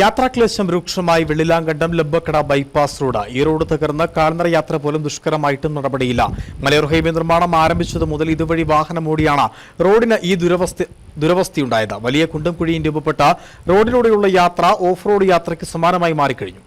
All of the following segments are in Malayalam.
യാത്രാക്ലേശം രൂക്ഷമായി വെള്ളിലാങ്കണ്ടം ലബ്ബക്കട ബൈപ്പാസ് റോഡ്. ഈ റോഡ് തകർന്ന് കാൽനട യാത്ര പോലും ദുഷ്കരമായിട്ടും നടപടിയില്ല. മലയോർ ഹൈവേ നിർമ്മാണം ആരംഭിച്ചത് മുതൽ ഇതുവഴി വാഹനമോടിയാണ്. റോഡിന് ഈ ദുരവസ്ഥ ദുരവസ്ഥയുണ്ടായത്. വലിയ കുണ്ടും കുഴിയും രൂപപ്പെട്ട റോഡിലൂടെയുള്ള യാത്ര ഓഫ് റോഡ് യാത്രയ്ക്ക് സമാനമായി മാറിക്കഴിഞ്ഞു.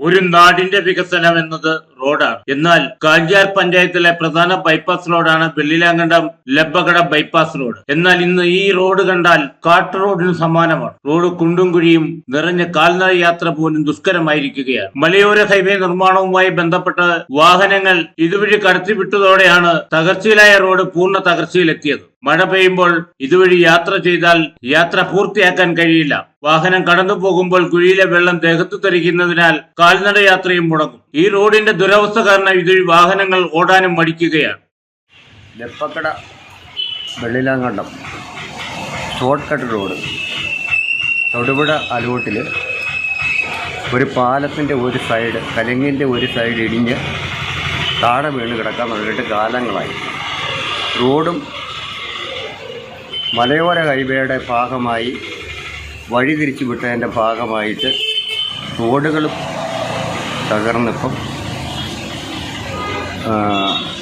ഒരു നാടിന്റെ വികസനം എന്നത് റോഡാണ്. എന്നാൽ കാഞ്ചാർ പഞ്ചായത്തിലെ പ്രധാന ബൈപ്പാസ് റോഡാണ് വെള്ളിലാങ്കണ്ടം ലബ്ബകട ബൈപ്പാസ് റോഡ് എന്നാൽ ഇന്ന് ഈ റോഡ് കണ്ടാൽ കാട്ടു റോഡിന് സമാനമാണ്. റോഡ് കുണ്ടും കുഴിയും നിറഞ്ഞ കാൽനട യാത്ര പോലും ദുഷ്കരമായിരിക്കുകയാണ്. മലയോര ഹൈവേ നിർമ്മാണവുമായി ബന്ധപ്പെട്ട് വാഹനങ്ങൾ ഇതുവഴി കടത്തിവിട്ടതോടെയാണ് തകർച്ചയിലായ റോഡ് പൂർണ തകർച്ചയിലെത്തിയത്. മഴ പെയ്യുമ്പോൾ ഇതുവഴി യാത്ര ചെയ്താൽ യാത്ര പൂർത്തിയാക്കാൻ കഴിയില്ല. വാഹനം കടന്നു പോകുമ്പോൾ കുഴിയിലെ വെള്ളം ദേഹത്ത് തെറിക്കുന്നതിനാൽ കാൽനട യാത്രയും മുടങ്ങും. ഈ റോഡിന്റെ ദുരവസ്ഥ കാരണം ഇതിൽ വാഹനങ്ങൾ ഓടാനും മടിക്കുകയാണ്. Leppakkada Vellilankandam short cut road. Thodupuzha അലോട്ടിൽ ഒരു പാലത്തിന്റെ ഒരു സൈഡ് കലങ്ങിന്റെ ഒരു സൈഡ് ഇടിഞ്ഞ് താഴെ വീണ് കിടക്കാൻ തുടങ്ങിയിട്ട് കാലങ്ങളായി. റോഡും മലയോര ഹൈവേയുടെ ഭാഗമായി വഴി തിരിച്ചു വിട്ടതിന്റെ ഭാഗമായിട്ട് റോഡുകളും തകർന്നിപ്പം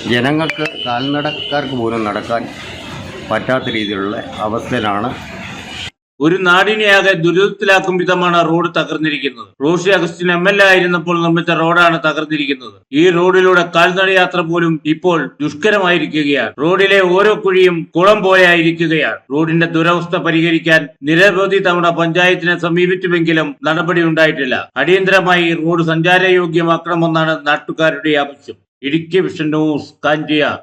ജനങ്ങൾക്ക് കാൽനടക്കാർക്ക് പോലും നടക്കാൻ പറ്റാത്ത രീതിയിലുള്ള അവസ്ഥയിലാണ് ഒരു നാടിനെയാകെ ദുരിതത്തിലാക്കും വിധമാണ് road തകർന്നിരിക്കുന്നത്. Roshi Augustine M L A ആയിരുന്നപ്പോൾ നിർമ്മിച്ച റോഡാണ് തകർന്നിരിക്കുന്നത്. ഈ റോഡിലൂടെ കാൽനട യാത്ര പോലും ഇപ്പോൾ ദുഷ്കരമായിരിക്കുകയാണ്. റോഡിലെ ഓരോ കുഴിയും കുളം പോലെയായിരിക്കുകയാണ് റോഡിന്റെ ദുരവസ്ഥ പരിഹരിക്കാൻ നിരവധി തവണ പഞ്ചായത്തിനെ സമീപിച്ചുവെങ്കിലും നടപടി ഉണ്ടായിട്ടില്ല. അടിയന്തരമായി റോഡ് സഞ്ചാരയോഗ്യമാക്കണമെന്നാണ് നാട്ടുകാരുടെ ആവശ്യം. Idukki vision news Kanchiyar